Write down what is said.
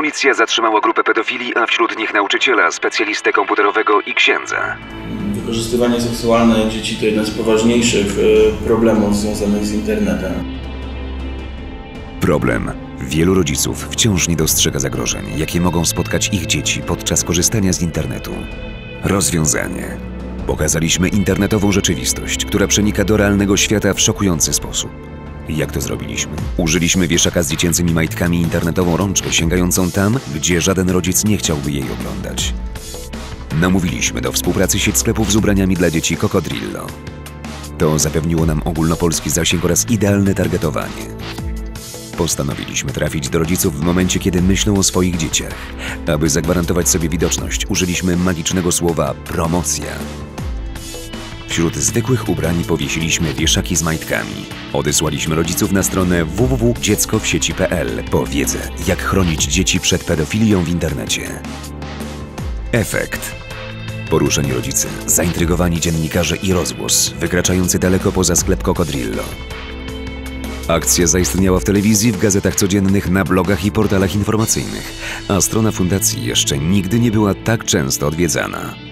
Policja zatrzymała grupę pedofili, a wśród nich nauczyciela, specjalistę komputerowego i księdza. Wykorzystywanie seksualne dzieci to jeden z poważniejszych e, problemów związanych z internetem. Problem. Wielu rodziców wciąż nie dostrzega zagrożeń, jakie mogą spotkać ich dzieci podczas korzystania z internetu. Rozwiązanie. Pokazaliśmy internetową rzeczywistość, która przenika do realnego świata w szokujący sposób. Jak to zrobiliśmy? Użyliśmy wieszaka z dziecięcymi majtkami i internetową rączkę sięgającą tam, gdzie żaden rodzic nie chciałby jej oglądać. Namówiliśmy do współpracy sieć sklepów z ubraniami dla dzieci Cocodrillo. To zapewniło nam ogólnopolski zasięg oraz idealne targetowanie. Postanowiliśmy trafić do rodziców w momencie, kiedy myślą o swoich dzieciach. Aby zagwarantować sobie widoczność, użyliśmy magicznego słowa promocja. Wśród zwykłych ubrań powiesiliśmy wieszaki z majtkami. Odesłaliśmy rodziców na stronę www.dzieckowsieci.pl po wiedzę, jak chronić dzieci przed pedofilią w internecie. Efekt. Poruszeni rodzice, zaintrygowani dziennikarze i rozgłos, wykraczający daleko poza sklep Cocodrillo. Akcja zaistniała w telewizji, w gazetach codziennych, na blogach i portalach informacyjnych, a strona fundacji jeszcze nigdy nie była tak często odwiedzana.